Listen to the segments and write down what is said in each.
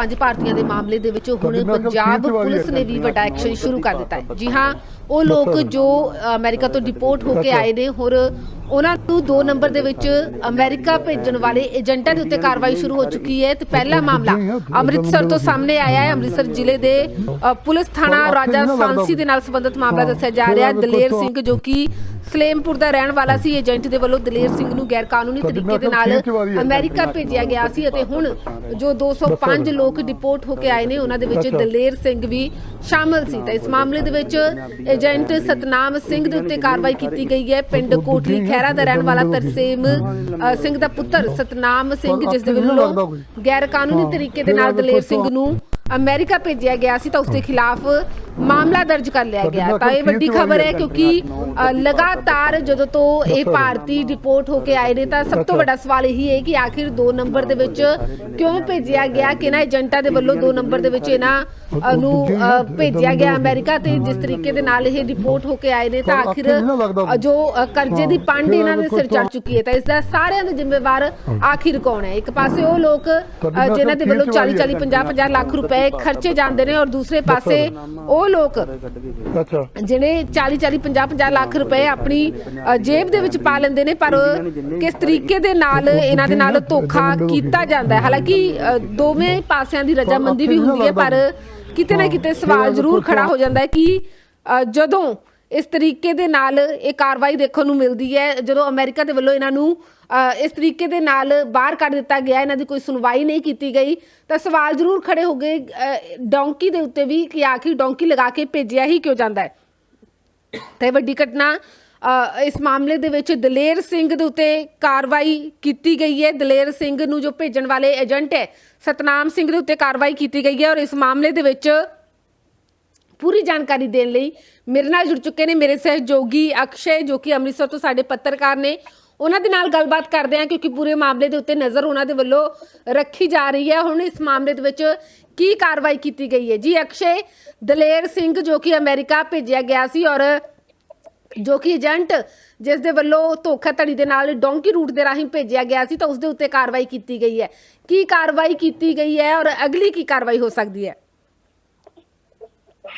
ਪੰਜ ਭਾਰਤੀਆਂ ਦੇ ਮਾਮਲੇ ਦੇ ਵਿੱਚ ਹੁਣ ਪੰਜਾਬ ਪੁਲਿਸ ਨੇ ਵੀ। ਵੱਡਾ ਐਕਸ਼ਨ ਸ਼ੁਰੂ ਕਰ ਦਿੱਤਾ ਹੈ। ਜੀ ਹਾਂ ਉਹ ਲੋਕ ਜੋ ਅਮਰੀਕਾ ਤੋਂ ਡਿਪੋਰਟ ਹੋ ਕੇ। ਆਏ ਨੇ ਹੋਰ ਉਹਨਾਂ ਨੂੰ 2 ਨੰਬਰ ਦੇ ਵਿੱਚ ਅਮਰੀਕਾ ਭੇਜਣ ਵਾਲੇ ਏਜੰਟਾਂ ਦੇ ਉੱਤੇ ਕਾਰਵਾਈ ਸ਼ੁਰੂ ਹੋ ਚੁੱਕੀ ਹੈ। ਤੇ ਪਹਿਲਾ ਮਾਮਲਾ ਅੰਮ੍ਰਿਤਸਰ ਤੋਂ ਸਾਹਮਣੇ ਆਇਆ ਹੈ। ਅੰਮ੍ਰਿਤਸਰ ਜ਼ਿਲ੍ਹੇ ਦੇ ਪੁਲਿਸ ਥਾਣਾ ਰਾਜਾ ਸਾਂਸੀ ਦੇ ਨਾਲ ਸੰਬੰਧਿਤ ਮਾਮਲਾ ਦੱਸਿਆ ਜਾ ਰਿਹਾ ਹੈ। ਦਲੇਰ ਸਿੰਘ ਜੋ ਕਿ ਸਲੇਮਪੁਰ ਦਾ ਰਹਿਣ ਵਾਲਾ ਸੀ ਏਜੰਟ ਦੇ ਵੱਲੋਂ ਦਲੇਰ ਸਿੰਘ ਨੂੰ ਗੈਰ ਕਾਨੂੰਨੀ ਤਰੀਕੇ ਦੇ ਨਾਲ। ਅਮਰੀਕਾ ਭੇਜਿਆ ਗਿਆ ਸੀ ਅਤੇ ਹੁਣ ਜੋ 205 ਲੋਕ ਡਿਪੋਰਟ ਹੋ ਕੇ ਆਏ ਨੇ ਉਹਨਾਂ ਦੇ ਵਿੱਚ। ਦਲੇਰ ਸਿੰਘ ਵੀ ਸ਼ਾਮਲ ਸੀ। ਤਾਂ ਇਸ ਮਾਮਲੇ ਦੇ ਵਿੱਚ ਏਜੰਟ ਸਤਨਾਮ ਸਿੰਘ ਦੇ ਉੱਤੇ ਕਾਰਵਾਈ ਕੀਤੀ ਗਈ ਹੈ। ਪਿੰਡ ਕੋਟਲੀ ਖੈਰਾ ਦਾ ਰਹਿਣ ਵਾਲਾ ਤਰਸੇਮ ਸਿੰਘ ਦਾ ਪੁੱਤਰ ਸਤਨਾਮ ਸਿੰਘ ਜਿਸ ਦੇ ਵੱਲੋਂ ਗੈਰ ਕਾਨੂੰਨੀ ਤਰੀਕੇ ਦੇ ਨਾਲ ਦਲੇਰ ਸਿੰਘ ਨੂੰ ਅਮਰੀਕਾ ਭੇਜਿਆ ਗਿਆ ਸੀ ਤਾਂ ਉਸ ਦੇ ਖਿਲਾਫ ਮਾਮਲਾ ਦਰਜ ਕਰ ਲਿਆ ਗਿਆ ਤਾਂ ਇਹ ਵੱਡੀ ਖਬਰ ਹੈ ਕਿਉਂਕਿ ਲਗਾਤਾਰ ਜਦੋਂ ਤੋਂ ਇਹ ਭਾਰਤੀ ਰਿਪੋਰਟ ਹੋ ਕੇ ਆਏ ਨੇ ਤਾਂ ਸਭ ਤੋਂ ਵੱਡਾ ਸਵਾਲ ਇਹੀ ਹੈ ਕਿ ਆਖਿਰ 2 ਨੰਬਰ ਦੇ ਵਿੱਚ ਕਿਉਂ ਭੇਜਿਆ ਗਿਆ? ਕਿ ਨਾ ਏਜੰਟਾਂ ਦੇ ਵੱਲੋਂ 2 ਨੰਬਰ ਦੇ ਵਿੱਚ ਇਹਨਾਂ ਨੂੰ ਭੇਜਿਆ ਗਿਆ ਅਮਰੀਕਾ ਤੇ ਜਿਸ ਤਰੀਕੇ ਦੇ ਨਾਲ ਇਹ ਰਿਪੋਰਟ ਹੋ ਕੇ ਆਏ ਨੇ ਤਾਂ ਆਖਿਰ ਜੋ ਕਰਜ਼ੇ ਦੀ ਪੰਡ ਇਹਨਾਂ ਦੇ ਸਿਰ ਚੜ ਚੁੱਕੀ ਹੈ ਤਾਂ ਇਸ ਦਾ ਸਾਰਿਆਂ ਦਾ ਜ਼ਿੰਮੇਵਾਰ ਆਖਿਰ ਕੌਣ ਹੈ? ਇੱਕ ਪਾਸੇ ਉਹ ਲੋਕ ਜਿਨ੍ਹਾਂ ਦੇ ਵੱਲੋਂ 40 40 50 50 ਲੱਖ ਰੁਪਏ ਖਰਚੇ ਜਾਂਦੇ ਨੇ ਔਰ ਦੂਸਰੇ ਪਾਸੇ ਉਹ ਲੋਕ ਅੱਛਾ। ਜਿਹੜੇ 40 40 50 50 ਲੱਖ ਰੁਪਏ ਆਪਣੀ ਜੇਬ ਦੇ ਵਿੱਚ ਪਾ ਲੈਂਦੇ ਨੇ ਪਰ ਕਿਸ ਤਰੀਕੇ ਦੇ ਨਾਲ ਇਹਨਾਂ ਦੇ ਨਾਲ ਧੋਖਾ ਕੀਤਾ ਜਾਂਦਾ ਹੈ? ਹਾਲਾਂਕਿ ਦੋਵੇਂ ਪਾਸਿਆਂ ਦੀ ਰਜਾਮੰਦੀ ਵੀ ਹੁੰਦੀ ਹੈ ਪਰ ਕਿਤੇ ਨਾ ਕਿਤੇ ਸਵਾਲ ਜ਼ਰੂਰ ਖੜਾ ਹੋ ਜਾਂਦਾ ਹੈ ਕਿ ਜਦੋਂ ਇਸ ਤਰੀਕੇ ਦੇ ਨਾਲ ਇਹ ਕਾਰਵਾਈ ਦੇਖਣ ਨੂੰ ਮਿਲਦੀ ਹੈ। ਜਦੋਂ ਅਮਰੀਕਾ ਦੇ ਵੱਲੋਂ ਇਹਨਾਂ ਨੂੰ ਇਸ ਤਰੀਕੇ ਦੇ ਨਾਲ ਬਾਹਰ ਕੱਢ ਦਿੱਤਾ ਗਿਆ ਇਹਨਾਂ ਦੀ ਕੋਈ ਸੁਣਵਾਈ ਨਹੀਂ ਕੀਤੀ ਗਈ ਤਾਂ ਸਵਾਲ ਜ਼ਰੂਰ ਖੜੇ ਹੋ ਗਏ ਅ, ਡੌਂਕੀ ਦੇ ਉੱਤੇ ਵੀ ਕਿ ਆਖਿਰ ਡੌਂਕੀ ਲਗਾ ਕੇ ਭੇਜਿਆ ਹੀ ਕਿਉਂ ਜਾਂਦਾ ਹੈ। ਤੇ ਵੱਡੀ ਘਟਨਾ ਇਸ ਮਾਮਲੇ ਦੇ ਵਿੱਚ ਦਲੇਰ ਸਿੰਘ ਦੇ ਉੱਤੇ ਕਾਰਵਾਈ ਕੀਤੀ ਗਈ ਹੈ। ਦਲੇਰ ਸਿੰਘ ਨੂੰ ਜੋ ਭੇਜਣ ਵਾਲੇ ਏਜੰਟ ਹੈ ਸਤਨਾਮ ਸਿੰਘ ਦੇ ਉੱਤੇ ਕਾਰਵਾਈ ਕੀਤੀ ਗਈ ਹੈ ਔਰ ਇਸ ਮਾਮਲੇ ਦੇ ਵਿੱਚ ਪੂਰੀ ਜਾਣਕਾਰੀ ਦੇਣ ਲਈ ਮੇਰੇ ਨਾਲ ਜੁੜ ਚੁੱਕੇ ਨੇ ਮੇਰੇ ਸਹਿਯੋਗੀ ਅਕਸ਼ੇ, ਜੋ ਕਿ ਅੰਮ੍ਰਿਤਸਰ ਤੋਂ ਸਾਡੇ ਪੱਤਰਕਾਰ ਨੇ। ਉਹਨਾਂ ਦੇ ਨਾਲ ਗੱਲਬਾਤ ਕਰਦੇ ਹਾਂ, ਕਿਉਂਕਿ ਪੂਰੇ ਮਾਮਲੇ ਦੇ ਉੱਤੇ ਨਜ਼ਰ ਉਹਨਾਂ ਦੇ ਵੱਲੋਂ ਰੱਖੀ ਜਾ ਰਹੀ ਹੈ। ਹੁਣ ਇਸ ਮਾਮਲੇ ਦੇ ਵਿੱਚ ਕੀ ਕਾਰਵਾਈ ਕੀਤੀ ਗਈ ਹੈ? ਜੀ, ਅਕਸ਼ੇ, ਦਲੇਰ ਸਿੰਘ, ਜੋ ਕਿ ਅਮਰੀਕਾ ਭੇਜਿਆ ਗਿਆ ਸੀ ਔਰ ਜੋ ਕਿ ਏਜੰਟ ਜਿਸ ਦੇ ਵੱਲੋਂ ਧੋਖਾਧੜੀ ਦੇ ਨਾਲ ਡੋਂਕੀ ਰੂਟ ਦੇ ਰਾਹੀਂ ਭੇਜਿਆ ਗਿਆ ਸੀ, ਤਾਂ ਉਸ ਦੇ ਉੱਤੇ ਕਾਰਵਾਈ ਕੀਤੀ ਗਈ ਹੈ। ਕੀ ਕਾਰਵਾਈ ਕੀਤੀ ਗਈ ਹੈ ਔਰ ਅਗਲੀ ਕੀ ਕਾਰਵਾਈ ਹੋ ਸਕਦੀ ਹੈ?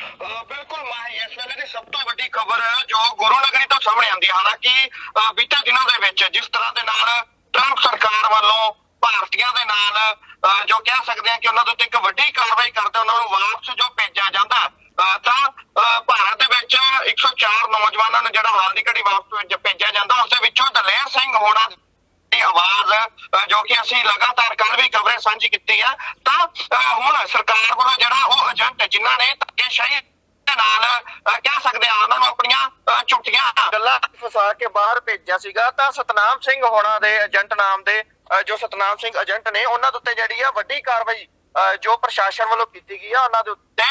ਬਿਲਕੁਲ ਮਾਹੀ, ਇਸ ਵੇਲੇ ਦੀ ਸਭ ਤੋਂ ਵੱਡੀ ਖਬਰ ਜੋ ਗੁਰੂ ਨਗਰੀ ਤੋਂ ਸਾਹਮਣੇ ਆਉਂਦੀ ਹੈ, ਹਾਲਾਂਕਿ ਬੀਤੇ ਦਿਨਾਂ ਦੇ ਵਿੱਚ ਜਿਸ ਤਰ੍ਹਾਂ ਦੇ ਨਾਲ ਟਰੰਪ ਸਰਕਾਰ ਵੱਲੋਂ ਭਾਰਤੀਆਂ ਦੇ ਨਾਲ, ਅਹ ਜੋ ਕਹਿ ਸਕਦੇ ਹਾਂ ਕਿ ਉਹਨਾਂ ਦੇ ਉੱਤੇ ਇੱਕ ਵੱਡੀ ਕਾਰਵਾਈ ਕਰਦੇ ਉਹਨਾਂ ਨੂੰ ਵਾਪਸ ਜੋ ਭੇਜਿਆ ਜਾਂਦਾ, ਅਹ ਤਾਂ, ਅਹ ਭਾਰਤ ਦੇ ਵਿੱਚ 104 ਨੌਜਵਾਨਾਂ ਨੂੰ ਜਿਹੜਾ ਹਾਲ ਦੀ ਘੜੀ ਵਾਪਸ ਭੇਜਿਆ ਜਾਂਦਾ, ਉਸ ਦੇ ਵਿੱਚੋਂ ਦਲੇਰ ਸਿੰਘ ਹੋਣਾ ਜੋ ਕਿ ਅਸੀਂ ਲਗਾਤਾਰ ਕੱਲ ਵੀ ਖਬਰਾਂ ਸਾਂਝੀ ਕੀਤੀ ਆ ਤਾਂ ਹੁਣ ਸਰਕਾਰ ਵੱਲੋਂ ਜਿਹੜਾ ਉਹ ਏਜੰਟ ਜਿਨ੍ਹਾਂ ਨੇ ਧੱਕੇਸ਼ਾਹੀ ਨਾਲ ਕਹਿ ਸਕਦੇ ਆ, ਉਹਨਾਂ ਨੂੰ ਆਪਣੀਆਂ, ਅਹ ਝੁੱਟੀਆਂ ਗੱਲਾਂ ਫਸਾ ਕੇ ਬਾਹਰ ਭੇਜਿਆ ਸੀਗਾ, ਤਾਂ ਸਤਨਾਮ ਸਿੰਘ ਹੋਣਾ ਦੇ ਏਜੰਟ ਨਾਮ ਦੇ ਜੋ ਸਤਨਾਮ ਸਿੰਘ ਏਜੰਟ ਨੇ, ਉਹਨਾਂ ਦੇ ਉੱਤੇ ਜਿਹੜੀ ਆ ਵੱਡੀ ਕਾਰਵਾਈ ਜੋ ਪ੍ਰਸ਼ਾਸਨ ਵੱਲੋਂ ਕੀਤੀ ਗਈ ਆ, ਉਹਨਾਂ ਦੇ ਉੱਤੇ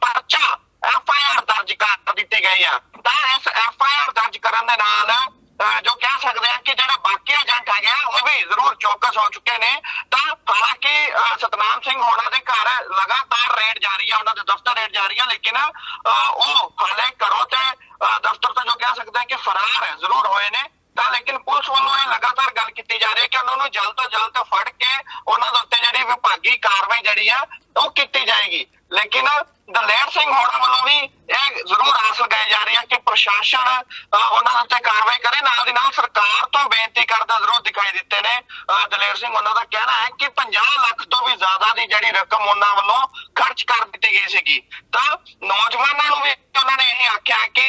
ਪਰਚਾ ਐਫ ਆਈ ਆਰ ਦਰਜ ਕਰ ਦਿੱਤੀ ਗਈ ਆ ਤਾਂ ਇਸ ਐਫ ਆਈ ਆਰ ਦਰਜ ਕਰਨ ਦੇ ਨਾਲ ਅਹ ਜੋ ਕਹਿ ਸਕਦੇ ਆ ਕਿ ਜਿਹੜਾ ਬਾਕੀ ਏਜੰਟ ਹੈਗੇ ਆ ਉਹ ਵੀ ਜ਼ਰੂਰ ਚੌਕਸ ਹੋ ਚੁੱਕੇ ਨੇ ਤਾਂ ਹਾਲਾਂਕਿ ਅਹ ਸਤਨਾਮ ਸਿੰਘ ਹੋਣਾ ਦੇ ਘਰ ਲਗਾਤਾਰ ਰੇਡ ਜਾਰੀ ਆ ਉਹਨਾਂ ਦੇ ਦਫ਼ਤਰ ਰੇਡ ਜਾਰੀ ਆ ਲੇਕਿਨ ਅਹ ਉਹ ਹਾਲੇ ਘਰੋਂ ਤੇ ਅਹ ਦਫ਼ਤਰ ਤੋਂ ਜੋ ਕਹਿ ਸਕਦੇ ਆ ਕਿ ਫਰਾਰ ਜ਼ਰੂਰ ਹੋਏ ਨੇ ਤਾਂ ਲੇਕਿਨ ਪੁਲਿਸ ਵੱਲੋਂ ਇਹ ਲਗਾਤਾਰ ਗੱਲ ਕੀਤੀ ਜਾ ਰਹੀ ਹੈ ਕਿ ਉਹਨਾਂ ਨੂੰ ਜਲਦ ਤੋਂ ਜਲਦ ਫੜ ਕੇ ਉਹਨਾਂ ਦੇ ਉੱਤੇ ਜਿਹੜੀ ਵਿਭਾਗੀ ਕਾਰਵਾਈ ਜਿਹੜੀ ਆ ਉਹ ਕੀਤੀ ਜਾਏਗੀ ਲੇਕਿਨ ਦਲੇਰ ਸਿੰਘ ਹੋਣਾ ਵੱਲੋਂ ਵੀ ਇਹ ਜ਼ਰੂਰ ਆਸ ਲਗਾਈ ਜਾ ਰਹੀ ਹੈ ਕਿ ਪ੍ਰਸ਼ਾਸਨ ਉਹਨਾਂ ਉੱਤੇ ਕਾਰਵਾਈ ਕਰੇ। ਨਾਲ ਦੀ ਨਾਲ ਸਰਕਾਰ ਤੋਂ ਬੇਨਤੀ ਕਰਦਾ ਜ਼ਰੂਰ ਦਿਖਾਈ ਦਿੱਤੇ ਨੇ। ਦਲੇਰ ਸਿੰਘ, ਉਹਨਾਂ ਦਾ ਕਹਿਣਾ ਹੈ ਕਿ 50 ਲੱਖ ਤੋਂ ਵੀ ਜ਼ਿਆਦਾ ਦੀ ਜਿਹੜੀ ਰਕਮ ਉਹਨਾਂ ਵੱਲੋਂ ਖਰਚ ਕਰ ਦਿੱਤੀ ਗਈ ਸੀਗੀ। ਤਾਂ ਨੌਜਵਾਨਾਂ ਨੂੰ ਵੀ ਉਹਨਾਂ ਨੇ ਇਹ ਆਖਿਆ ਕਿ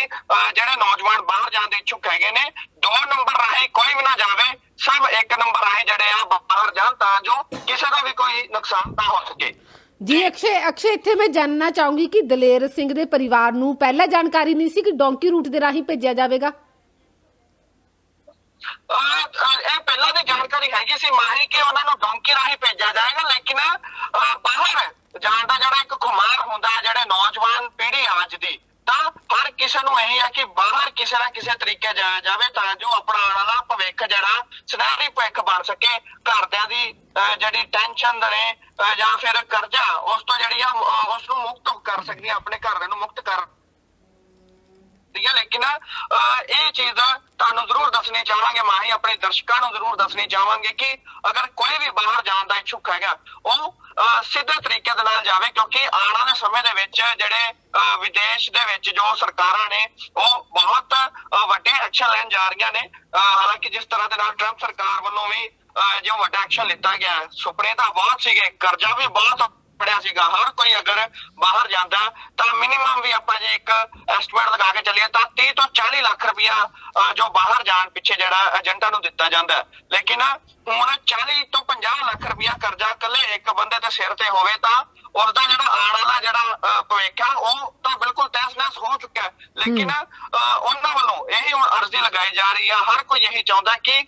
ਜਿਹੜੇ ਨੌਜਵਾਨ ਬਾਹਰ ਜਾਣ ਦੇ ਇੱਛੁਕ ਹੈਗੇ ਨੇ, ਦੋ ਨੰਬਰ ਰਾਹੀਂ ਕੋਈ ਵੀ ਨਾ ਜਾਵੇ, ਸਭ ਇੱਕ ਨੰਬਰ ਰਾਹੀਂ ਜਿਹੜੇ ਆ ਬਾਹਰ ਜਾਣ ਤਾਂ ਜੋ ਕਿਸੇ ਦਾ ਵੀ ਕੋਈ ਨੁਕਸਾਨ ਨਾ ਹੋ ਸਕੇ। ਜੀ ਅਕਸ਼ੇ ਅਕਸ਼ੇ ਇੱਥੇ ਮੈਂ ਜਾਣਨਾ ਚਾਹੂੰਗੀ ਕਿ ਦਲੇਰ ਸਿੰਘ ਦੇ ਪਰਿਵਾਰ ਨੂੰ ਪਹਿਲਾਂ ਜਾਣਕਾਰੀ ਨਹੀਂ ਸੀ ਕਿ ਡੋਂਕੀ ਰੂਟ ਦੇ ਰਾਹੀਂ ਭੇਜਿਆ ਜਾਵੇਗਾ। ਅਹ, ਅਹ, ਇਹ ਪਹਿਲਾਂ ਦੀ ਜਾਣਕਾਰੀ ਹੈਗੀ ਸੀ ਮਾਹੀ ਕਿ ਉਹਨਾਂ ਨੂੰ ਡੋਂਕੀ ਰਾਹੀਂ ਭੇਜਿਆ ਜਾਏਗਾ ਲੇਕਿਨ ਅਹ, ਬਾਹਰ ਜਾਣ ਦਾ ਜਿਹੜਾ ਇੱਕ ਖੁਮਾਰ ਹੁੰਦਾ ਹੈ ਜਿਹੜੇ ਨੌਜਵਾਨ ਪੀੜ੍ਹੀ ਅੱਜ ਦੀ ਤਾਂ ਹਰ ਕਿਸੇ ਨੂੰ ਇਹ ਆ ਕਿ ਬਾਹਰ ਕਿਸੇ ਨਾ ਕਿਸੇ ਤਰੀਕੇ ਜਾਇਆ ਜਾਵੇ ਤਾਂ ਜੋ ਆਪਣਾ ਆਉਣ ਵਾਲਾ ਭਵਿੱਖ ਜਿਹੜਾ ਸੁਨਹਿਰੀ ਭਵਿੱਖ ਬਣ ਸਕੇ ਘਰਦਿਆਂ ਦੀ ਜਿਹੜੀ ਟੈਨਸ਼ਨ ਨੇ ਜਾਂ ਫਿਰ ਕਰਜ਼ਾ ਉਸ ਤੋਂ ਜਿਹੜੀ ਆ ਅਹ, ਉਸ ਨੂੰ ਮੁਕਤ ਕਰ ਸਕਦੀ ਆਪਣੇ ਘਰਦਿਆਂ ਨੂੰ ਮੁਕਤ ਕਰ ਹੈ ਲੇਕਿਨ ਅਹ, ਇਹ ਚੀਜ਼ ਤੁਹਾਨੂੰ ਜ਼ਰੂਰ ਦੱਸਣੀ ਚਾਹਾਂਗੇ ਮਾਹੀ ਆਪਣੇ ਦਰਸ਼ਕਾਂ ਨੂੰ ਜ਼ਰੂਰ ਦੱਸਣੀ ਚਾਹਾਂਗੇ ਕਿ ਅਗਰ ਕੋਈ ਵੀ ਬਾਹਰ ਜਾਣ ਦਾ ਇੱਛੁਕ ਹੈਗਾ ਉਹ ਸਿੱਧੇ ਤਰੀਕੇ ਦੇ ਨਾਲ ਜਾਵੇ ਕਿਉਂਕਿ ਆਉਣ ਵਾਲੇ ਸਮੇਂ ਦੇ ਵਿੱਚ ਜਿਹੜੇ ਅਹ, ਵਿਦੇਸ਼ ਦੇ ਵਿੱਚ ਜੋ ਸਰਕਾਰਾਂ ਨੇ ਉਹ ਬਹੁਤ ਵੱਡੇ ਐਕਸ਼ਨ ਲੈਣ ਜਾ ਰਹੀਆਂ ਨੇ। ਅਹ, ਹਾਲਾਂਕਿ ਜਿਸ ਤਰ੍ਹਾਂ ਦੇ ਨਾਲ ਟਰੰਪ ਸਰਕਾਰ ਵੱਲੋਂ ਵੀ ਅਹ, ਜੋ ਵੱਡਾ ਐਕਸ਼ਨ ਲਿੱਤਾ ਗਿਆ ਹੈ, ਸੁਪਨੇ ਤਾਂ ਬਹੁਤ ਸੀਗੇ ਕਰਜ਼ਾ ਵੀ ਬਹੁਤ ਫੜਿਆ ਸੀਗਾ। ਹਰ ਕੋਈ ਅਗਰ ਬਾਹਰ ਜਾਂਦਾ ਤਾਂ ਮਿਨੀਮਮ ਵੀ ਆਪਾਂ ਜੇ ਇੱਕ ਐਸਟੀਮੇਟ ਲਗਾ ਕੇ ਚੱਲੀਏ ਤਾਂ 30 ਤੋਂ 40 ਲੱਖ ਰੁਪਇਆ ਜੋ ਬਾਹਰ ਜਾਣ ਪਿੱਛੇ ਜਿਹੜਾ ਏਜੰਟਾਂ ਨੂੰ ਦਿੱਤਾ ਜਾਂਦਾ। ਲੇਕਿਨ ਹੁਣ 40 ਤੋਂ 50 ਲੱਖ ਰੁਪਇਆ ਕਰਜ਼ਾ ਇਕੱਲੇ ਇੱਕ ਬੰਦੇ ਦੇ ਸਿਰ ਤੇ ਹੋਵੇ ਤਾਂ ਉਸਦਾ ਜਿਹੜਾ ਆਉਣ ਵਾਲਾ ਜਿਹੜਾ ਭਵਿੱਖ ਆ ਉਹ ਤਾਂ ਬਿਲਕੁਲ ਤਹਿਸ-ਨਹਿਸ ਹੋ ਚੁੱਕਾ ਲੇਕਿਨ ਉਹਨਾਂ ਵੱਲੋਂ ਇਹੀ ਹੁਣ ਅਰਜ਼ੀ ਲਗਾਈ ਜਾ ਰਹੀ ਆ। ਹਰ ਕੋਈ ਇਹੀ ਚਾਹੁੰਦਾ ਕਿ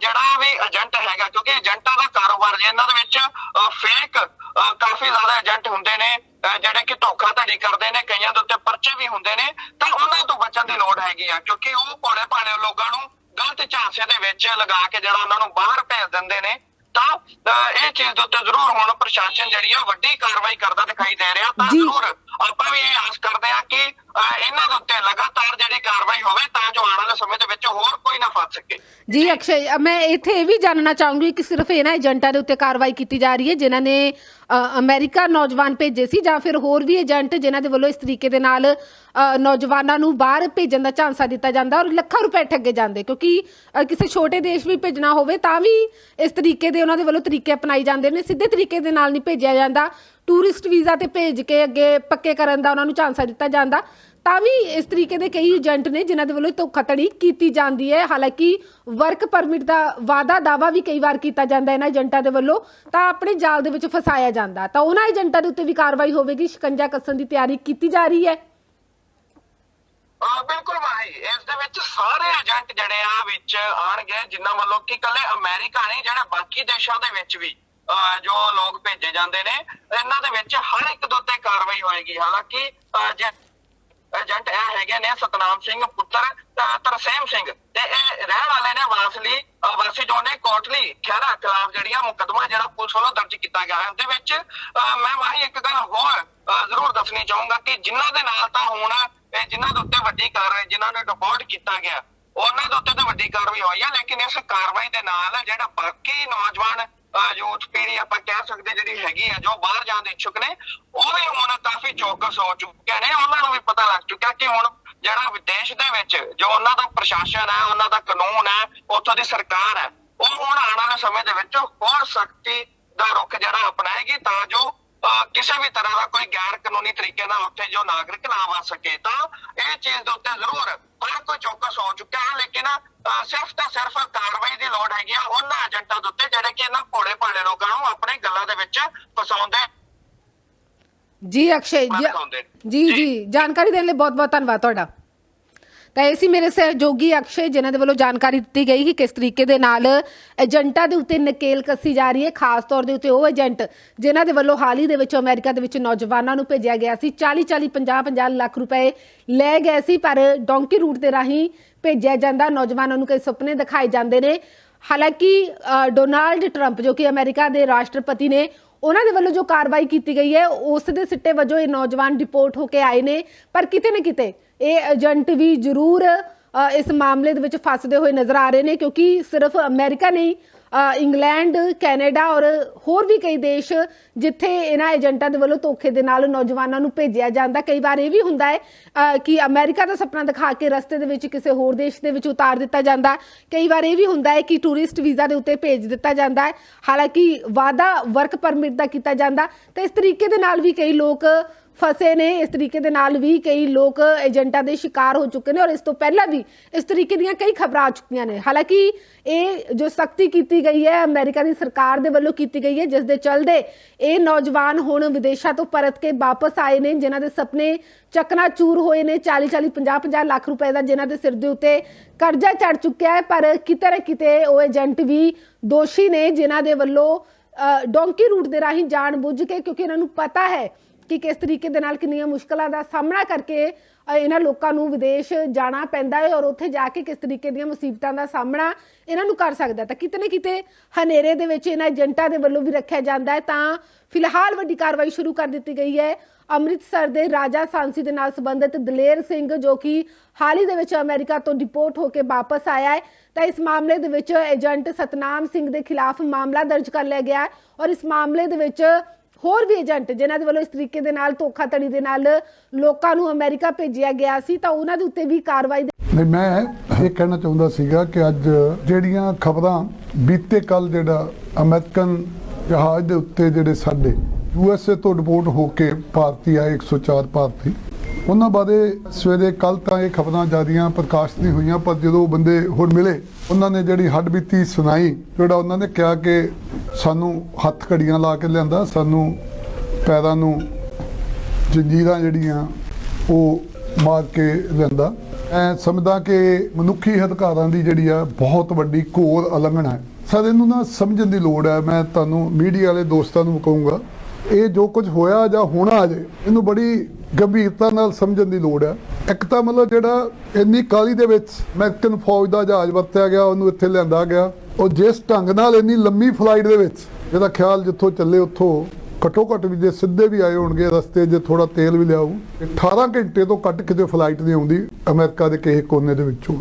ਜਿਹੜਾ ਵੀ ਏਜੰਟ ਹੈਗਾ ਕਿਉਂਕਿ ਏਜੰਟਾਂ ਦਾ ਕਾਰੋਬਾਰ ਜੇ ਇਹਨਾਂ ਦੇ ਵਿੱਚ ਫੇਕ ਕਾਫੀ ਜ਼ਿਆਦਾ ਏਜੰਟ ਹੁੰਦੇ ਨੇ ਜਿਹੜੇ ਕਿ ਧੋਖਾਧੜੀ ਕਰਦੇ ਨੇ ਕਈਆਂ ਦੇ ਉੱਤੇ ਪਰਚੇ ਵੀ ਹੁੰਦੇ ਨੇ ਤਾਂ ਉਹਨਾਂ ਤੋਂ ਬਚਣ ਦੀ ਲੋੜ ਹੈਗੀ ਆ ਕਿਉਂਕਿ ਉਹ ਭੋਲੇ ਭਾਲੇ ਲੋਕਾਂ ਨੂੰ ਗਲਤ ਝਾਂਸੇ ਦੇ ਵਿੱਚ ਲਗਾ ਕੇ ਜਿਹੜਾ ਉਹਨਾਂ ਨੂੰ ਬਾਹਰ ਭੇਜ ਦਿੰਦੇ ਨੇ ਤਾਂ ਇਹ ਚੀਜ਼ ਦੇ ਉੱਤੇ ਜ਼ਰੂਰ ਹੁਣ ਪ੍ਰਸ਼ਾਸਨ ਜਿਹੜੀ ਆ ਵੱਡੀ ਕਾਰਵਾਈ ਕਰਦਾ ਦਿਖਾਈ ਦੇ ਰਿਹਾ ਤਾਂ। ਜ਼ਰੂਰ ਆਪਾਂ ਵੀ ਇਹ ਆਸ ਕਰਦੇ ਆ ਕਿ ਇਹਨਾਂ ਦੇ ਉੱਤੇ ਲਗਾਤਾਰ ਜਿਹੜੀ ਕਾਰਵਾਈ ਹੋਵੇ ਤਾਂ ਜੋ ਆਉਣ ਵਾਲੇ ਸਮੇਂ ਦੇ ਵਿੱਚ ਹੋਰ ਕੋਈ ਨਾ ਫਸ ਸਕੇ। ਜੀ, ਅਕਸ਼ੇ ਮੈਂ ਇੱਥੇ ਇਹ ਵੀ ਜਾਣਨਾ ਚਾਹੂੰਗੀ ਕਿ ਸਿਰਫ ਇਹਨਾਂ ਏਜੰਟਾਂ ਦੇ ਉੱਤੇ ਕਾਰਵਾਈ ਕੀਤੀ ਜਾ ਰਹੀ ਹੈ, ਜਿਨ੍ਹਾਂ ਨੇ ਅਮਰੀਕਾ ਨੌਜਵਾਨ ਭੇਜੇ ਸੀ ਜਾਂ ਫਿਰ ਹੋਰ ਵੀ ਏਜੰਟ ਜਿਨ੍ਹਾਂ ਦੇ ਵੱਲੋਂ ਇਸ ਤਰੀਕੇ ਦੇ ਨਾਲ ਨੌਜਵਾਨਾਂ ਨੂੰ ਬਾਹਰ ਭੇਜਣ ਦਾ ਝਾਂਸਾ ਦਿੱਤਾ ਜਾਂਦਾ ਔਰ ਲੱਖਾਂ ਰੁਪਏ ਠੱਗੇ ਜਾਂਦੇ, ਕਿਉਂਕਿ ਕਿਸੇ ਛੋਟੇ ਦੇਸ਼ ਵੀ ਭੇਜਣਾ ਹੋਵੇ ਤਾਂ ਵੀ ਇਸ ਤਰੀਕੇ ਦੇ ਉਹਨਾਂ ਦੇ ਵੱਲੋਂ ਤਰੀਕੇ ਅਪਣਾਈ ਜਾਂਦੇ ਨੇ, ਸਿੱਧੇ ਤਰੀਕੇ ਦੇ ਨਾਲ ਨਹੀਂ ਭੇਜਿਆ ਜਾਂਦਾ। ਟੂਰਿਸਟ ਵੀਜ਼ਾ ਤੇ ਭੇਜ ਕੇ ਅੱਗੇ ਪੱਕੇ ਕਰਨ ਦਾ ਉਹਨਾਂ ਨੂੰ ਝਾਂਸਾ ਦਿੱਤਾ ਜਾਂਦਾ, ਤਾਂ ਵੀ ਇਸ ਤਰੀਕੇ ਦੇ ਕਈ ਏਜੰਟ ਨੇ ਜਿਨ੍ਹਾਂ ਦੇ ਵੱਲੋਂ ਧੋਖਾਧੜੀ ਕੀਤੀ ਜਾਂਦੀ ਹੈ। ਹਾਲਾਂਕਿ ਵਰਕ ਪਰਮਿਟ ਦਾ ਵਾਅਦਾ ਦਾਵਾ ਵੀ ਕਈ ਵਾਰ ਕੀਤਾ ਜਾਂਦਾ ਇਹਨਾਂ ਏਜੰਟਾਂ ਦੇ ਵੱਲੋਂ, ਤਾਂ ਆਪਣੇ ਜਾਲ ਦੇ ਵਿੱਚ ਫਸਾਇਆ ਜਾਂਦਾ। ਤਾਂ ਉਹਨਾਂ ਏਜੰਟਾਂ ਦੇ ਉੱਤੇ ਵੀ ਕਾਰਵਾਈ ਹੋਵੇਗੀ, ਸ਼ਿਕੰਜਾ ਕੱਸਣ ਦੀ ਤਿਆਰੀ ਕੀਤੀ ਜਾ ਰਹੀ ਹੈ। ਅਹ ਬਿਲਕੁਲ ਮਾਹੀ ਇਸ ਦੇ ਵਿੱਚ ਸਾਰੇ ਏਜੰਟ ਜਿਹੜੇ ਆ ਵਿੱਚ ਆਣਗੇ ਜਿਨ੍ਹਾਂ ਵੱਲੋਂ ਕਿ ਕੱਲੇ ਅਮਰੀਕਾ ਨਹੀਂ, ਜਿਹੜੇ ਬਾਕੀ ਦੇਸ਼ਾਂ ਦੇ ਵਿੱਚ ਵੀ। ਜੋ ਲੋਕ ਭੇਜੇ ਜਾਂਦੇ ਨੇ, ਇਹਨਾਂ ਦੇ ਵਿੱਚ ਹਰ ਇੱਕ ਦੇ ਉੱਤੇ ਕਾਰਵਾਈ ਹੋਏਗੀ। ਹਾਲਾਂਕਿ ਏਜੰਟ ਇਹ ਹੈਗੇ ਨੇ, ਸਤਨਾਮ ਸਿੰਘ ਪੁੱਤਰ ਤਰਸੇਮ ਸਿੰਘ ਤੇ ਇਹ ਰਹਿਣ ਵਾਲੇ ਨੇ ਵਾਸਲੀ ਵਾਸੀ ਜੋ ਨੇ ਕੋਟਲੀ, ਖਹਿਰਾ ਖਿਲਾਫ ਜਿਹੜੀਆਂ ਮੁਕਦਮਾ ਜਿਹੜਾ ਪੁਲਿਸ ਵੱਲੋਂ ਦਰਜ ਕੀਤਾ ਗਿਆ ਹੈ। ਉਹਦੇ ਵਿੱਚ ਮੈਂ ਵਾਹੀ ਇੱਕ ਗੱਲ ਹੋਰ ਜ਼ਰੂਰ ਦੱਸਣੀ ਚਾਹੂੰਗਾ ਕਿ ਜਿਨ੍ਹਾਂ ਦੇ ਨਾਲ ਤਾਂ ਹੁਣ ਇਹ ਜਿਨ੍ਹਾਂ ਦੇ ਉੱਤੇ ਵੱਡੀ ਕਾਰਵਾਈ, ਜਿਨ੍ਹਾਂ ਨੂੰ ਡਿਪੋਰਟ ਕੀਤਾ ਗਿਆ, ਉਹਨਾਂ ਦੇ ਉੱਤੇ ਤਾਂ ਵੱਡੀ ਕਾਰਵਾਈ ਹੋਈ ਹੈ ਲੇਕਿਨ ਇਸ ਕਾਰਵਾਈ ਦੇ ਨਾਲ ਜਿਹੜਾ ਬਾਕੀ ਨੌਜਵਾਨ ਯੂਥ ਪੀੜ੍ਹੀ ਆਪਾਂ ਕਹਿ ਸਕਦੇ ਜਿਹੜੀ ਹੈਗੀ ਆ, ਜੋ ਬਾਹਰ ਜਾਣ ਦੇ ਇੱਛੁਕ ਨੇ, ਉਹ ਵੀ ਹੁਣ ਕਾਫੀ ਚੌਕਸ ਹੋ ਚੁੱਕੇ ਨੇ, ਉਹਨਾਂ ਨੂੰ ਵੀ ਪਤਾ ਲੱਗ ਚੁੱਕਿਆ ਕਿ ਹੁਣ ਜਿਹੜਾ ਵਿਦੇਸ਼ ਦੇ ਵਿੱਚ ਜੋ ਉਹਨਾਂ ਦਾ ਪ੍ਰਸ਼ਾਸਨ ਹੈ, ਉਹਨਾਂ ਦਾ ਕਾਨੂੰਨ ਹੈ, ਉੱਥੋਂ ਦੀ ਸਰਕਾਰ ਹੈ, ਉਹ ਹੁਣ ਆਉਣ ਵਾਲੇ ਸਮੇਂ ਦੇ ਵਿੱਚ ਹੋਰ ਸਖਤੀ ਦਾ ਰੁਖ ਜਿਹੜਾ ਅਪਣਾਏਗੀ ਤਾਂ ਜੋ ਕਿਸੇ ਵੀ ਤਰ੍ਹਾਂ ਦਾ ਕੋਈ ਗੈਰ ਕਾਨੂੰਨੀ ਤਰੀਕੇ ਨਾਲ ਉੱਥੇ ਜੋ ਨਾਗਰਿਕ ਨਾ ਆ ਸਕੇ, ਤਾਂ ਇਹ ਚੀਜ਼ ਦੇ ਉੱਤੇ ਜ਼ਰੂਰ ਹਰ ਕੋਈ ਚੌਕਸ ਹੋ ਚੁੱਕਾ ਹੈ ਲੇਕਿਨ ਸਿਰਫ ਤਾਂ ਸਿਰਫ ਕਾਰਵਾਈ ਦੀ ਲੋੜ ਹੈਗੀ ਆ ਉਹਨਾਂ ਏਜੰਟਾਂ ਦੇ ਉੱਤੇ ਜਿਹੜੇ ਕਿ ਇਹਨਾਂ ਭੋਲੇ ਭਾਲੇ ਲੋਕਾਂ ਨੂੰ ਆਪਣੇ ਗੱਲਾਂ ਦੇ ਵਿੱਚ ਫਸਾਉਂਦੇ। ਜੀ ਅਕਸ਼ੇ ਜੀ ਜੀ ਜਾਣਕਾਰੀ ਦੇਣ ਲਈ ਬਹੁਤ ਬਹੁਤ ਧੰਨਵਾਦ ਤੁਹਾਡਾ। ਤਾਂ ਇਹ ਸੀ ਮੇਰੇ ਸਹਿਯੋਗੀ ਅਕਸ਼ੇ, ਜਿਨ੍ਹਾਂ ਦੇ ਵੱਲੋਂ ਜਾਣਕਾਰੀ ਦਿੱਤੀ ਗਈ ਕਿ ਕਿਸ ਤਰੀਕੇ ਦੇ ਨਾਲ ਏਜੰਟਾਂ ਦੇ ਉੱਤੇ ਨਕੇਲ ਕੱਸੀ ਜਾ ਰਹੀ ਹੈ। ਖਾਸ ਤੌਰ ਦੇ ਉੱਤੇ ਉਹ ਏਜੰਟ ਜਿਨ੍ਹਾਂ ਦੇ ਵੱਲੋਂ ਹਾਲ ਹੀ ਦੇ ਵਿੱਚ ਅਮਰੀਕਾ ਦੇ ਵਿੱਚ ਨੌਜਵਾਨਾਂ ਨੂੰ ਭੇਜਿਆ ਗਿਆ ਸੀ। 40 40 50 50 ਲੱਖ ਰੁਪਏ ਲੈ ਗਏ ਸੀ, ਪਰ ਡੋਂਕੀ ਰੂਟ ਦੇ ਰਾਹੀਂ ਭੇਜਿਆ ਜਾਂਦਾ। ਨੌਜਵਾਨਾਂ ਨੂੰ ਕਈ ਸੁਪਨੇ ਦਿਖਾਏ ਜਾਂਦੇ ਨੇ। ਹਾਲਾਂਕਿ ਡੋਨਾਲਡ ਟਰੰਪ, ਜੋ ਕਿ ਅਮਰੀਕਾ ਦੇ ਰਾਸ਼ਟਰਪਤੀ ਨੇ ਉਹਨਾਂ ਦੇ ਵੱਲੋਂ ਜੋ ਕਾਰਵਾਈ ਕੀਤੀ ਗਈ ਹੈ, ਉਸ ਦੇ ਸਿੱਟੇ ਵਜੋਂ ਇਹ ਨੌਜਵਾਨ ਡਿਪੋਰਟ ਹੋ ਕੇ ਆਏ ਨੇ। ਪਰ ਕਿਤੇ ਨਾ ਕਿਤੇ ਇਹ ਏਜੰਟ ਵੀ ਜ਼ਰੂਰ ਇਸ ਮਾਮਲੇ ਦੇ ਵਿੱਚ ਫਸਦੇ ਹੋਏ ਨਜ਼ਰ ਆ ਰਹੇ ਨੇ, ਕਿਉਂਕਿ ਸਿਰਫ ਅਮਰੀਕਾ ਨਹੀਂ ਇੰਗਲੈਂਡ, ਕੈਨੇਡਾ ਔਰ ਹੋਰ ਵੀ ਕਈ ਦੇਸ਼ ਜਿੱਥੇ ਇਹਨਾਂ ਏਜੰਟਾਂ ਦੇ ਵੱਲੋਂ ਧੋਖੇ ਦੇ ਨਾਲ ਨੌਜਵਾਨਾਂ ਨੂੰ ਭੇਜਿਆ ਜਾਂਦਾ। ਕਈ ਵਾਰ ਇਹ ਵੀ ਹੁੰਦਾ ਹੈ ਕਿ ਅਮਰੀਕਾ ਦਾ ਸੁਪਨਾ ਦਿਖਾ ਕੇ ਰਸਤੇ ਦੇ ਵਿੱਚ ਕਿਸੇ ਹੋਰ ਦੇਸ਼ ਦੇ ਵਿੱਚ ਉਤਾਰ ਦਿੱਤਾ ਜਾਂਦਾ। ਕਈ ਵਾਰ ਇਹ ਵੀ ਹੁੰਦਾ ਹੈ ਕਿ ਟੂਰਿਸਟ ਵੀਜ਼ਾ ਦੇ ਉੱਤੇ ਭੇਜ ਦਿੱਤਾ ਜਾਂਦਾ ਹੈ। ਹਾਲਾਂਕਿ ਵਾਅਦਾ ਵਰਕ ਪਰਮਿਟ ਦਾ ਕੀਤਾ ਜਾਂਦਾ। ਤੇ ਇਸ ਤਰੀਕੇ ਦੇ ਨਾਲ ਵੀ ਕਈ ਲੋਕ ਫਸੇ ਨੇ। ਇਸ ਤਰੀਕੇ ਦੇ ਨਾਲ ਵੀ ਕਈ ਲੋਕ ਏਜੰਟਾਂ ਦੇ ਸ਼ਿਕਾਰ ਹੋ ਚੁੱਕੇ ਨੇ ਔਰ ਇਸ ਤੋਂ ਪਹਿਲਾਂ ਵੀ ਇਸ ਤਰੀਕੇ ਦੀਆਂ ਕਈ ਖਬਰਾਂ ਆ ਚੁੱਕੀਆਂ ਨੇ। ਹਾਲਾਂਕਿ ਇਹ ਜੋ ਸਖਤੀ ਕੀਤੀ ਗਈ ਹੈ, ਅਮਰੀਕਾ ਦੀ ਸਰਕਾਰ ਦੇ ਵੱਲੋਂ ਕੀਤੀ ਗਈ ਹੈ, ਜਿਸ ਦੇ ਚਲਦੇ ਇਹ ਨੌਜਵਾਨ ਹੁਣ ਵਿਦੇਸ਼ਾਂ ਤੋਂ ਪਰਤ ਕੇ ਵਾਪਸ ਆਏ ਨੇ, ਜਿਨ੍ਹਾਂ ਦੇ ਸੁਪਨੇ ਚਕਨਾ ਚੂਰ ਹੋਏ ਨੇ। 40 40 50 50 ਲੱਖ ਰੁਪਏ ਦਾ ਜਿਨ੍ਹਾਂ ਦੇ ਸਿਰ ਦੇ ਉੱਤੇ ਕਰਜ਼ਾ ਚੜ ਚੁੱਕਿਆ ਹੈ, ਪਰ ਕਿਤੇ ਨਾ ਕਿਤੇ ਉਹ ਏਜੰਟ ਵੀ ਦੋਸ਼ੀ ਨੇ, ਜਿਨ੍ਹਾਂ ਦੇ ਵੱਲੋਂ ਡੋਂਕੀ ਰੂਟ ਦੇ ਰਾਹੀਂ ਜਾਣ ਬੁੱਝ ਕੇ, ਕਿਉਂਕਿ ਇਹਨਾਂ ਨੂੰ ਪਤਾ ਹੈ ਕਿ ਕਿਸ ਤਰੀਕੇ ਦੇ ਨਾਲ ਕਿੰਨੀਆਂ ਮੁਸ਼ਕਲਾਂ ਦਾ ਸਾਹਮਣਾ ਕਰਕੇ ਇਹਨਾਂ ਲੋਕਾਂ ਨੂੰ ਵਿਦੇਸ਼ ਜਾਣਾ ਪੈਂਦਾ ਹੈ ਔਰ ਉੱਥੇ ਜਾ ਕੇ ਕਿਸ ਤਰੀਕੇ ਦੀਆਂ ਮੁਸੀਬਤਾਂ ਦਾ ਸਾਹਮਣਾ ਇਹਨਾਂ ਨੂੰ ਕਰ ਸਕਦਾ ਤਾਂ ਕਿਤੇ ਨਾ ਕਿਤੇ ਹਨੇਰੇ ਦੇ ਵਿੱਚ ਇਹਨਾਂ ਏਜੰਟਾਂ ਦੇ ਵੱਲੋਂ ਵੀ ਰੱਖਿਆ ਜਾਂਦਾ ਹੈ। ਤਾਂ ਫਿਲਹਾਲ ਵੱਡੀ ਕਾਰਵਾਈ ਸ਼ੁਰੂ ਕਰ ਦਿੱਤੀ ਗਈ ਹੈ। ਅੰਮ੍ਰਿਤਸਰ ਦੇ ਰਾਜਾ ਸਾਂਸੀ ਦੇ ਨਾਲ ਸੰਬੰਧਿਤ ਦਲੇਰ ਸਿੰਘ, ਜੋ ਕਿ ਹਾਲ ਹੀ ਦੇ ਵਿੱਚ ਅਮਰੀਕਾ ਤੋਂ ਡਿਪੋਰਟ ਹੋ ਕੇ ਵਾਪਸ ਆਇਆ ਹੈ, ਤਾਂ ਇਸ ਮਾਮਲੇ ਦੇ ਵਿੱਚ ਏਜੰਟ ਸਤਨਾਮ ਸਿੰਘ ਦੇ ਖਿਲਾਫ ਮਾਮਲਾ ਦਰਜ ਕਰ ਲਿਆ ਗਿਆ ਔਰ ਇਸ ਮਾਮਲੇ ਦੇ ਵਿੱਚ ਹੋਰ ਵੀ ਏਜੰਟ ਜਿਨ੍ਹਾਂ ਦੇ ਵੱਲੋਂ ਇਸ ਤਰੀਕੇ ਦੇ ਨਾਲ ਧੋਖਾਧੜੀ ਦੇ ਨਾਲ ਲੋਕਾਂ ਨੂੰ ਅਮਰੀਕਾ ਭੇਜਿਆ ਗਿਆ ਸੀ, ਤਾਂ ਉਹਨਾਂ ਦੇ ਉੱਤੇ ਵੀ ਕਾਰਵਾਈ ਨਹੀਂ, ਮੈਂ ਇਹ ਕਹਿਣਾ ਚਾਹੁੰਦਾ ਸੀਗਾ ਕਿ ਅੱਜ ਜਿਹੜੀਆਂ ਖਬਰਾਂ ਬੀਤੇ ਕੱਲ ਜਿਹੜਾ ਅਮਰੀਕਨ ਜਹਾਜ਼ ਦੇ ਉੱਤੇ ਜਿਹੜੇ ਸਾਡੇ ਯੂਐਸਏ ਤੋਂ ਰਿਪੋਰਟ ਹੋ ਕੇ ਭਾਰਤੀ ਆਏ 104 ਭਾਰਤੀ ਉਹਨਾਂ ਬਾਰੇ ਸਵੇਰੇ ਕੱਲ ਤਾਂ ਇਹ ਖਬਰਾਂ ਜਿਆਦੀਆਂ ਪ੍ਰਕਾਸ਼ਿਤ ਨਹੀਂ ਹੋਈਆਂ, ਪਰ ਜਦੋਂ ਬੰਦੇ ਹੁਣ ਮਿਲੇ, ਉਹਨਾਂ ਨੇ ਜਿਹੜੀ ਹੱਡਬੀਤੀ ਸੁਣਾਈ, ਜਿਹੜਾ ਉਹਨਾਂ ਨੇ ਕਿਹਾ ਕਿ ਸਾਨੂੰ ਹੱਥ ਘੜੀਆਂ ਲਾ ਕੇ ਲਿਆਂਦਾ, ਸਾਨੂੰ ਪੈਰਾਂ ਨੂੰ ਜੰਜੀਰਾਂ ਜਿਹੜੀਆਂ ਉਹ ਮਾਰ ਕੇ ਲਿਆਂਦਾ। ਮੈਂ ਸਮਝਦਾ ਕਿ ਮਨੁੱਖੀ ਅਧਿਕਾਰਾਂ ਦੀ ਜਿਹੜੀ ਆ, ਬਹੁਤ ਵੱਡੀ ਘੋਰ ਉਲੰਘਣਾ ਹੈ। ਸਰ, ਇਹਨੂੰ ਨਾ ਸਮਝਣ ਦੀ ਲੋੜ ਹੈ, ਮੈਂ ਤੁਹਾਨੂੰ ਮੀਡੀਆ ਵਾਲੇ ਦੋਸਤਾਂ ਨੂੰ ਕਹੂੰਗਾ ਇਹ ਜੋ ਕੁਝ ਹੋਇਆ ਜਾਂ ਹੋਣਾ ਅਜੇ, ਇਹਨੂੰ ਬੜੀ ਗੰਭੀਰਤਾ ਨਾਲ ਸਮਝਣ ਦੀ ਲੋੜ ਹੈ। ਇੱਕ ਤਾਂ ਮਤਲਬ ਜਿਹੜਾ ਇੰਨੀ ਕਾਲੀ ਦੇ ਵਿੱਚ ਅਮਰੀਕਨ ਫੌਜ ਦਾ ਜਹਾਜ਼ ਵਰਤਿਆ ਗਿਆ, ਉਹਨੂੰ ਇੱਥੇ ਲਿਆਂਦਾ ਗਿਆ, ਉਹ ਜਿਸ ਢੰਗ ਨਾਲ ਇੰਨੀ ਲੰਮੀ ਫਲਾਈਟ ਦੇ ਵਿੱਚ, ਜਿਹਦਾ ਖਿਆਲ ਜਿੱਥੋਂ ਚੱਲੇ ਉੱਥੋਂ ਘੱਟੋ ਘੱਟ ਵੀ ਜੇ ਸਿੱਧੇ ਵੀ ਆਏ ਹੋਣਗੇ ਰਸਤੇ 'ਚ ਥੋੜਾ ਤੇਲ ਵੀ ਲਿਆਊ 18 ਘੰਟੇ ਤੋਂ ਘੱਟ ਕਿਤੇ ਫਲਾਈਟ ਨਹੀਂ ਆਉਂਦੀ ਅਮਰੀਕਾ ਦੇ ਕਿਸੇ ਕੋਨੇ ਦੇ ਵਿੱਚੋਂ।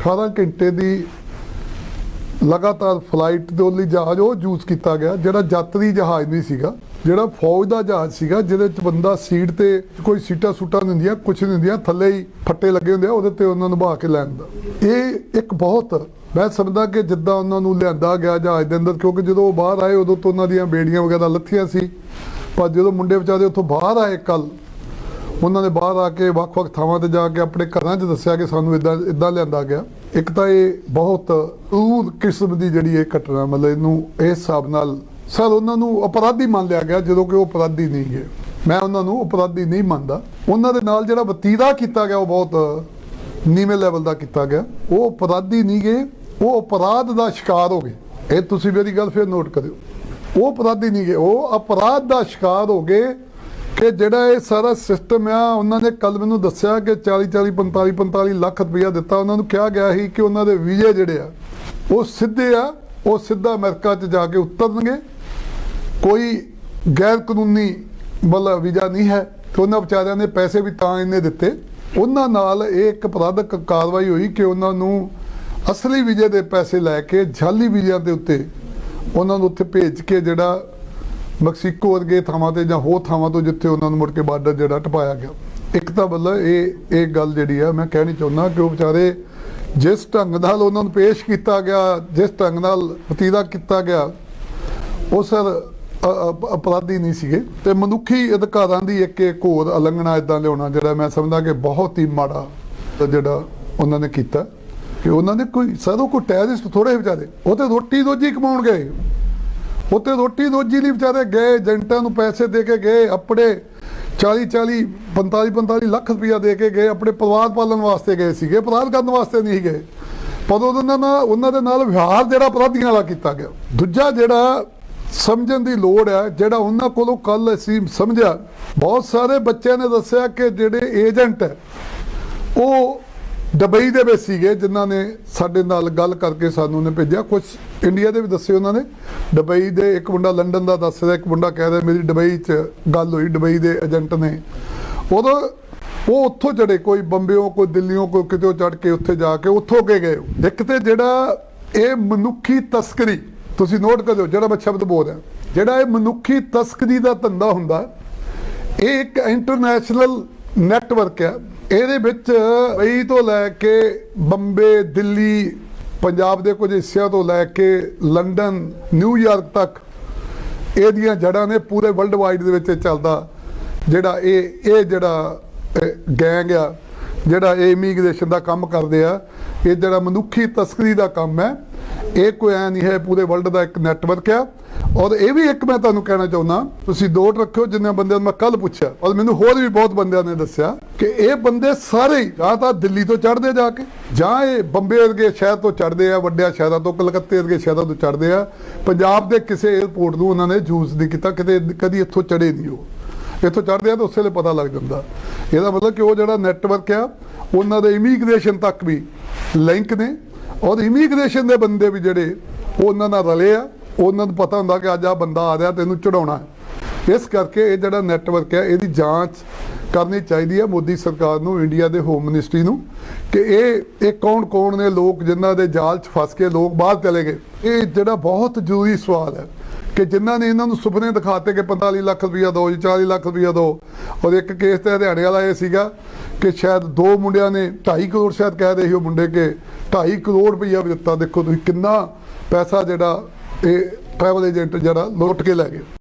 18 ਘੰਟੇ ਦੀ ਲਗਾਤਾਰ ਫਲਾਈਟ ਦੇ ਲਈ ਜਹਾਜ਼ ਉਹ ਯੂਜ਼ ਕੀਤਾ ਗਿਆ, ਜਿਹੜਾ ਯਾਤਰੀ ਜਹਾਜ਼ ਨਹੀਂ ਸੀਗਾ। ਜਿਹੜਾ ਫੌਜ ਦਾ ਜਹਾਜ਼ ਸੀਗਾ, ਜਿਹਦੇ ਚ ਬੰਦਾ ਸੀਟ ਤੇ ਕੋਈ ਸੀਟਾਂ ਸੂਟਾਂ ਨਹੀਂ ਹੁੰਦੀਆਂ ਕੁਝ ਨਹੀਂ ਹੁੰਦੀਆਂ, ਥੱਲੇ ਹੀ ਫੱਟੇ ਲੱਗੇ ਹੁੰਦੇ ਆ, ਉਹਦੇ ਤੇ ਉਹਨਾਂ ਨੂੰ ਬਹਾ ਕੇ ਲੈਣ ਇਹ ਇੱਕ ਬਹੁਤ, ਮੈਂ ਸਮਝਦਾ ਕਿ ਜਿੱਦਾਂ ਉਹਨਾਂ ਨੂੰ ਲਿਆਂਦਾ ਗਿਆ ਜਹਾਜ਼ ਦੇ ਅੰਦਰ, ਕਿਉਂਕਿ ਜਦੋਂ ਉਹ ਬਾਹਰ ਆਏ, ਉਦੋਂ ਤੋਂ ਉਹਨਾਂ ਦੀਆਂ ਬੇੜੀਆਂ ਵਗੈਰਾ ਲੱਥੀਆਂ ਸੀ। ਪਰ ਜਦੋਂ ਮੁੰਡੇ ਵਿਚਾਰੇ ਉੱਥੋਂ ਬਾਹਰ ਆਏ ਕੱਲ ਉਹਨਾਂ ਨੇ ਬਾਹਰ ਆ ਕੇ ਵੱਖ-ਵੱਖ ਥਾਵਾਂ ਤੇ ਜਾ ਕੇ ਆਪਣੇ ਘਰਾਂ 'ਚ ਦੱਸਿਆ ਕਿ ਸਾਨੂੰ ਇਦਾਂ ਇਦਾਂ ਲਿਆਂਦਾ ਗਿਆ। ਇੱਕ ਤਾਂ ਇਹ ਬਹੁਤ ਊਰ ਕਿਸਮ ਦੀ ਜਿਹੜੀ ਇਹ ਘਟਨਾ, ਮਤਲਬ ਇਹਨੂੰ, ਇਸ ਹਿਸਾਬ ਨਾਲ ਸਰ, ਉਹਨਾਂ ਨੂੰ ਅਪਰਾਧੀ ਮੰਨ ਲਿਆ ਗਿਆ ਜਦੋਂ ਕਿ ਉਹ ਅਪਰਾਧੀ ਨਹੀਂ ਗਏ ਮੈਂ ਉਹਨਾਂ ਨੂੰ ਅਪਰਾਧੀ ਨਹੀਂ ਮੰਨਦਾ। ਉਹਨਾਂ ਦੇ ਨਾਲ ਜਿਹੜਾ ਵਤੀਰਾ ਕੀਤਾ ਗਿਆ, ਉਹ ਬਹੁਤ ਨੀਵੇਂ ਲੈਵਲ ਦਾ ਕੀਤਾ ਗਿਆ। ਉਹ ਅਪਰਾਧੀ ਨਹੀਂ ਗਏ, ਉਹ ਅਪਰਾਧ ਦਾ ਸ਼ਿਕਾਰ ਹੋ ਗਏ। ਇਹ ਤੁਸੀਂ ਮੇਰੀ ਗੱਲ ਫਿਰ ਨੋਟ ਕਰਿਓ। ਉਹ ਅਪਰਾਧੀ ਨਹੀਂ ਗਏ, ਉਹ ਅਪਰਾਧ ਦਾ ਸ਼ਿਕਾਰ ਹੋ ਗਏ ਕਿ ਜਿਹੜਾ ਇਹ ਸਾਰਾ ਸਿਸਟਮ ਆ, ਉਹਨਾਂ ਨੇ ਕੱਲ ਮੈਨੂੰ ਦੱਸਿਆ ਕਿ 40 40 45 45 ਲੱਖ ਰੁਪਇਆ ਦਿੱਤਾ। ਉਹਨਾਂ ਨੂੰ ਕਿਹਾ ਗਿਆ ਸੀ ਕਿ ਉਹਨਾਂ ਦੇ ਵੀਜ਼ੇ ਜਿਹੜੇ ਆ, ਉਹ ਸਿੱਧੇ ਆ, ਉਹ ਸਿੱਧਾ ਅਮਰੀਕਾ 'ਚ ਜਾ ਕੇ ਉਤਰਨਗੇ। ਕੋਈ ਗੈਰ ਕਾਨੂੰਨੀ ਮਤਲਬ ਵੀਜ਼ਾ ਨਹੀਂ ਹੈ ਤੇ ਉਹਨਾਂ ਵਿਚਾਰਿਆਂ ਨੇ ਪੈਸੇ ਵੀ ਤਾਂ ਇੰਨੇ ਦਿੱਤੇ। ਉਹਨਾਂ ਨਾਲ ਇਹ ਇੱਕ ਅਪਰਾਧਕ ਕਾਰਵਾਈ ਹੋਈ ਕਿ ਉਹਨਾਂ ਨੂੰ ਅਸਲੀ ਵੀਜ਼ੇ ਦੇ ਪੈਸੇ ਲੈ ਕੇ ਜਾਲੀ ਵੀਜ਼ਿਆਂ ਦੇ ਉੱਤੇ ਉਹਨਾਂ ਨੂੰ ਉੱਥੇ ਭੇਜ ਕੇ ਜਿਹੜਾ ਮੈਕਸੀਕੋ ਵਰਗੇ ਥਾਵਾਂ ਤੇ ਜਾਂ ਹੋਰ ਥਾਵਾਂ ਤੋਂ ਜਿੱਥੇ ਉਹਨਾਂ ਨੂੰ ਮੁੜ ਕੇ ਬਾਰਡਰ ਜਿਹੜਾ ਟਪਾਇਆ ਗਿਆ। ਇੱਕ ਤਾਂ ਮਤਲਬ ਇਹ ਇਹ ਗੱਲ ਜਿਹੜੀ ਆ, ਮੈਂ ਕਹਿਣੀ ਚਾਹੁੰਦਾ ਕਿ ਉਹ ਵਿਚਾਰੇ ਜਿਸ ਢੰਗ ਨਾਲ ਉਹਨਾਂ ਨੂੰ ਪੇਸ਼ ਕੀਤਾ ਗਿਆ, ਜਿਸ ਢੰਗ ਨਾਲ ਵਤੀਰਾ ਕੀਤਾ ਗਿਆ, ਉਹ ਸਰ ਅਪਰਾਧੀ ਨਹੀਂ ਸੀਗੇ। ਤੇ ਮਨੁੱਖੀ ਅਧਿਕਾਰਾਂ ਦੀ ਇੱਕ ਇੱਕ ਹੋਰ ਉਲੰਘਣਾ ਇਦਾਂ ਲਿਆਉਣਾ, ਜਿਹੜਾ ਮੈਂ ਸਮਝਦਾ ਕਿ ਬਹੁਤ ਹੀ ਮਾੜਾ ਜਿਹੜਾ ਉਹਨਾਂ ਨੇ ਕੀਤਾ। ਕਿ ਉਹਨਾਂ ਨੇ ਕੋਈ ਸਰ ਉਹ ਕੋਈ ਟੈਰਰਿਸਟ ਥੋੜੇ ਵਿਚਾਰੇ, ਉਹ ਤੇ ਰੋਟੀ ਰੋਜੀ ਕਮਾਉਣ ਗਏ। ਉਹ ਉੱਤੇ ਰੋਟੀ ਰੋਜੀ ਲਈ ਵਿਚਾਰੇ ਗਏ, ਏਜੰਟਾਂ ਨੂੰ ਪੈਸੇ ਦੇ ਕੇ ਗਏ, ਆਪਣੇ 40 40 45 45 ਲੱਖ ਰੁਪਇਆ ਦੇ ਕੇ ਗਏ, ਆਪਣੇ ਪਰਿਵਾਰ ਪਾਲਣ ਵਾਸਤੇ ਗਏ ਸੀਗੇ, ਅਪਰਾਧ ਕਰਨ ਵਾਸਤੇ ਨਹੀਂ ਗਏ। ਪਰ ਉਹਨਾਂ ਨਾਲ ਉਹਨਾਂ ਦੇ ਨਾਲ ਵਿਹਾਰ ਜਿਹੜਾ ਅਪਰਾਧੀਆਂ ਵਾਲਾ ਕੀਤਾ ਗਿਆ। ਦੂਜਾ ਜਿਹੜਾ ਸਮਝਣ ਦੀ ਲੋੜ ਹੈ, ਜਿਹੜਾ ਉਹਨਾਂ ਕੋਲੋਂ ਕੱਲ ਅਸੀਂ ਸਮਝਿਆ। ਬਹੁਤ ਸਾਰੇ ਬੱਚਿਆਂ ਨੇ ਦੱਸਿਆ ਕਿ ਜਿਹੜੇ ਏਜੰਟ ਹੈ, ਉਹ ਦੁਬਈ ਦੇ ਵਿੱਚ ਸੀਗੇ, ਜਿਨ੍ਹਾਂ ਨੇ ਸਾਡੇ ਨਾਲ ਗੱਲ ਕਰਕੇ ਸਾਨੂੰ ਨੇ ਭੇਜਿਆ। ਕੁਝ ਇੰਡੀਆ ਦੇ ਵੀ ਦੱਸੇ ਉਹਨਾਂ ਨੇ। ਦੁਬਈ ਦੇ ਇੱਕ ਮੁੰਡਾ ਲੰਡਨ ਦਾ ਦੱਸ ਰਿਹਾ, ਇੱਕ ਮੁੰਡਾ ਕਹਿ ਰਿਹਾ, ਮੇਰੀ ਦੁਬਈ 'ਚ ਗੱਲ ਹੋਈ, ਦੁਬਈ ਦੇ ਏਜੰਟ ਨੇ। ਉਦੋਂ ਉਹ ਉੱਥੋਂ ਚੜੇ ਕੋਈ ਬੰਬਿਓ, ਕੋਈ ਦਿੱਲੀੋਂ ਕੋਈ ਕਿਤੇ ਚੜ ਕੇ ਉੱਥੇ ਜਾ ਕੇ ਉੱਥੋਂ ਕੇ ਗਏ। ਇੱਕ ਤੇ ਜਿਹੜਾ ਇਹ ਮਨੁੱਖੀ ਤਸਕਰੀ ਤੁਸੀਂ ਨੋਟ ਕਰਿਓ ਜਿਹੜਾ ਮੈਂ ਸ਼ਬਦ ਬੋਲ ਰਿਹਾ। ਜਿਹੜਾ ਇਹ ਮਨੁੱਖੀ ਤਸਕਰੀ ਦਾ ਧੰਦਾ ਹੁੰਦਾ, ਇਹ ਇੱਕ ਇੰਟਰਨੈਸ਼ਨਲ ਨੈਟਵਰਕ ਹੈ। ਇਹਦੇ ਵਿੱਚ ਬਈ ਤੋਂ ਲੈ ਕੇ ਬੰਬੇ, ਦਿੱਲੀ, ਪੰਜਾਬ ਦੇ ਕੁਝ ਹਿੱਸਿਆਂ ਤੋਂ ਲੈ ਕੇ ਲੰਡਨ ਨਿਊਯਾਰਕ ਤੱਕ ਇਹਦੀਆਂ ਜੜਾਂ ਨੇ ਪੂਰੇ ਵਰਲਡ ਵਾਈਡ ਦੇ ਵਿੱਚ ਚੱਲਦਾ। ਜਿਹੜਾ ਇਹ ਇਹ ਜਿਹੜਾ ਗੈਂਗ ਆ, ਜਿਹੜਾ ਇਹ ਇਮੀਗ੍ਰੇਸ਼ਨ ਦਾ ਕੰਮ ਕਰਦੇ ਆ ਇਹ ਜਿਹੜਾ ਮਨੁੱਖੀ ਤਸਕਰੀ ਦਾ ਕੰਮ ਹੈ, ਇਹ ਕੋਈ ਐ ਨਹੀਂ ਹੈ, ਪੂਰੇ ਵਰਲਡ ਦਾ ਇੱਕ ਨੈਟਵਰਕ ਆ ਔਰ ਇਹ ਵੀ ਇੱਕ ਮੈਂ ਤੁਹਾਨੂੰ ਕਹਿਣਾ ਚਾਹੁੰਦਾ, ਤੁਸੀਂ ਦੋਟ ਰੱਖਿਓ ਜਿੰਨੇ ਬੰਦਿਆਂ ਨੂੰ ਮੈਂ ਕੱਲ ਪੁੱਛਿਆ, ਔਰ ਮੈਨੂੰ ਹੋਰ ਵੀ ਬਹੁਤ ਬੰਦਿਆਂ ਨੇ ਦੱਸਿਆ ਕਿ ਇਹ ਬੰਦੇ ਸਾਰੇ ਜਾਂ ਤਾਂ ਦਿੱਲੀ ਤੋਂ ਚੜ੍ਹਦੇ ਜਾ ਕੇ, ਜਾਂ ਇਹ ਬੰਬੇ ਵਰਗੇ ਸ਼ਹਿਰ ਤੋਂ ਚੜ੍ਹਦੇ ਆ, ਵੱਡਿਆਂ ਸ਼ਹਿਰਾਂ ਤੋਂ, ਕਲਕੱਤੇ ਵਰਗੇ ਸ਼ਹਿਰਾਂ ਤੋਂ ਚੜ੍ਹਦੇ ਆ। ਪੰਜਾਬ ਦੇ ਕਿਸੇ 에ਅਰਪੋਰਟ ਨੂੰ ਉਹਨਾਂ ਨੇ ਯੂਜ਼ ਨਹੀਂ ਕੀਤਾ, ਕਿਤੇ ਕਦੀ ਇੱਥੋਂ ਚੜੇ ਨਹੀਂ ਉਹ। ਇੱਥੋਂ ਚੜਦੇ ਆ ਤਾਂ ਉਸੇ ਵੇਲੇ ਪਤਾ ਲੱਗ ਜਾਂਦਾ। ਇਹਦਾ ਮਤਲਬ ਕਿ ਉਹ ਜਿਹੜਾ ਨੈਟਵਰਕ ਆ ਉਹਨਾਂ ਦੇ ਇਮੀਗ੍ਰੇਸ਼ਨ ਤੱਕ ਵੀ ਲਿੰਕ ਨੇ। ਔਰ ਇਮੀਗ੍ਰੇਸ਼ਨ ਦੇ ਬੰਦੇ ਵੀ ਜਿਹੜੇ ਉਹਨਾਂ ਨਾਲ ਰਲੇ ਆ। ਉਹਨਾਂ ਨੂੰ ਪਤਾ ਹੁੰਦਾ ਕਿ ਅੱਜ ਆ ਬੰਦਾ ਆ ਰਿਹਾ, ਤੈਨੂੰ ਚੜਾਉਣਾ ਇਸ ਕਰਕੇ ਇਹ ਜਿਹੜਾ ਨੈਟਵਰਕ ਹੈ, ਇਹਦੀ ਜਾਂਚ ਕਰਨੀ ਚਾਹੀਦੀ ਹੈ ਮੋਦੀ ਸਰਕਾਰ ਨੂੰ, ਇੰਡੀਆ ਦੇ ਹੋਮ ਮਿਨਿਸਟਰੀ ਨੂੰ, ਕਿ ਇਹ ਇਹ ਕੌਣ ਕੌਣ ਨੇ ਲੋਕ ਜਿਨ੍ਹਾਂ ਦੇ ਜਾਲ 'ਚ ਫਸ ਕੇ ਲੋਕ ਬਾਹਰ ਚਲੇ ਗਏ। ਇਹ ਜਿਹੜਾ ਬਹੁਤ ਜ਼ਰੂਰੀ ਸਵਾਲ ਹੈ ਕਿ ਜਿਨ੍ਹਾਂ ਨੇ ਇਹਨਾਂ ਨੂੰ ਸੁਪਨੇ ਦਿਖਾਤੇ ਕਿ 45 ਲੱਖ ਰੁਪਇਆ ਦਿਓ ਜੀ 40 ਲੱਖ ਰੁਪਈਆ ਦਿਓ ਔਰ ਇੱਕ ਕੇਸ ਤੇ ਹਰਿਆਣੇ ਵਾਲਾ ਇਹ ਸੀਗਾ ਕਿ ਸ਼ਾਇਦ ਦੋ ਮੁੰਡਿਆਂ ਨੇ 2.5 ਕਰੋੜ ਸ਼ਾਇਦ ਕਹਿ ਰਹੇ ਸੀ ਉਹ ਮੁੰਡੇ ਕਿ 2.5 ਕਰੋੜ ਰੁਪਈਆ ਵੀ ਦਿੱਤਾ। ਦੇਖੋ ਤੁਸੀਂ ਕਿੰਨਾ ਪੈਸਾ ਜਿਹੜਾ ਇਹ ਟਰੈਵਲ ਏਜੰਟ ਜਿਹੜਾ ਲੁੱਟ ਕੇ ਲੈ ਗਏ।